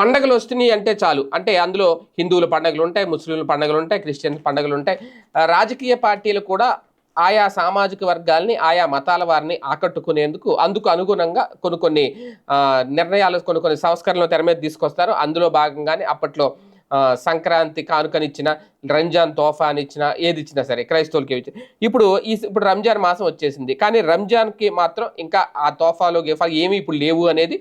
పండగలు వస్తున్నాయి అంటే చాలు. అంటే అందులో హిందువుల పండగలు ఉంటాయి ముస్లింల పండగలు ఉంటాయి క్రిస్టియన్ పండగలు ఉంటాయి. రాజకీయ పార్టీలు కూడా ఆయా సామాజిక వర్గాల్ని ఆయా మతాల వారిని ఆకట్టుకునేందుకు అందుకు అనుగుణంగా కొన్ని కొన్ని నిర్ణయాలు కొన్ని కొన్ని సంస్కరణలు తెర మీద తీసుకొస్తారు. అందులో భాగంగానే అప్పట్లో సంక్రాంతి కానుకనిచ్చిన రంజాన్ తోఫా అని ఏది ఇచ్చినా సరే క్రైస్తవులకి ఇచ్చిన. ఇప్పుడు ఈ ఇప్పుడు రంజాన్ మాసం వచ్చేసింది. కానీ రంజాన్కి మాత్రం ఇంకా ఆ తోఫాలు గిఫాలు ఏమీ ఇప్పుడు లేవు అనేది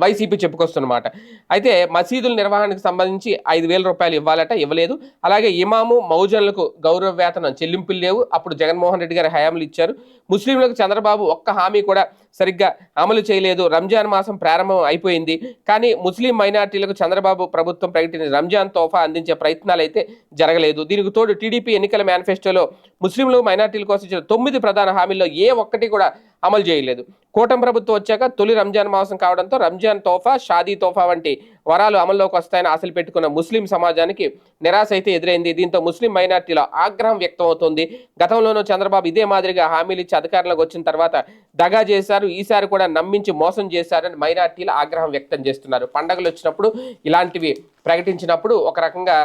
వైసీపీ చెప్పుకొస్తున్నమాట. అయితే మసీదుల నిర్వహణకు సంబంధించి ఐదు వేల రూపాయలు ఇవ్వాలట ఇవ్వలేదు. అలాగే ఇమాము మౌజన్లకు గౌరవ వేతనం చెల్లింపులు లేవు. అప్పుడు జగన్మోహన్ రెడ్డి గారి హయాంలు ఇచ్చారు. ముస్లింలకు చంద్రబాబు ఒక్క హామీ కూడా సరిగ్గా అమలు చేయలేదు. రంజాన్ మాసం ప్రారంభం అయిపోయింది. కానీ ముస్లిం మైనార్టీలకు చంద్రబాబు ప్రభుత్వం ప్రకటించిన రంజాన్ తోఫా అందించే ప్రయత్నాలు అయితే జరగలేదు. దీనికి తోడు టీడీపీ ఎన్నికల మేనిఫెస్టోలో ముస్లింలు మైనార్టీల కోసం ఇచ్చిన తొమ్మిది ప్రధాన హామీల్లో ఏ ఒక్కటి కూడా అమలు చేయలేదు. కూటమి ప్రభుత్వం వచ్చాక తొలి రంజాన్ మాసం కావడంతో రంజాన్ తోఫా షాదీ తోఫా వంటి వరాలు అమల్లోకి వస్తాయని ఆశలు పెట్టుకున్న ముస్లిం సమాజానికి నిరాశ అయితే ఎదురైంది. దీంతో ముస్లిం మైనార్టీలో ఆగ్రహం వ్యక్తం అవుతోంది గతంలోనూ చంద్రబాబు ఇదే మాదిరిగా హామీలు ఇచ్చి అధికారంలోకి వచ్చిన తర్వాత దగా చేశారు. ఈసారి కూడా నమ్మించి మోసం చేశారని మైనార్టీలు ఆగ్రహం వ్యక్తం చేస్తున్నారు. పండగలు వచ్చినప్పుడు ఇలాంటివి ప్రకటించినప్పుడు ఒక రకంగా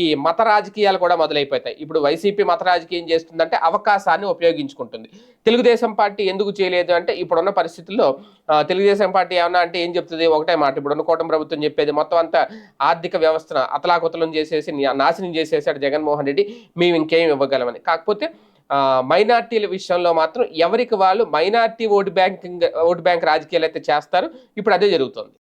ఈ మత రాజకీయాలు కూడా మొదలైపోతాయి. ఇప్పుడు వైసీపీ మత రాజకీయం చేస్తుందంటే అవకాశాన్ని ఉపయోగించుకుంటుంది. తెలుగుదేశం పార్టీ ఎందుకు చేయలేదు అంటే ఇప్పుడున్న పరిస్థితుల్లో తెలుగుదేశం పార్టీ ఏమన్నా అంటే ఏం చెప్తుంది? ఒకటే మాట ఇప్పుడున్న కూటమి ప్రభుత్వం చెప్పేది మొత్తం అంతా ఆర్థిక వ్యవస్థను అతలాకుతలం చేసేసి నాశనం చేసేసాడు జగన్మోహన్ రెడ్డి మేము ఇంకేం ఇవ్వగలమని. కాకపోతే మైనార్టీల విషయంలో మాత్రం ఎవరికి వాళ్ళు minority vote banking vote bank రాజకీయాలు అయితే చేస్తారు ఇప్పుడు అదే జరుగుతుంది.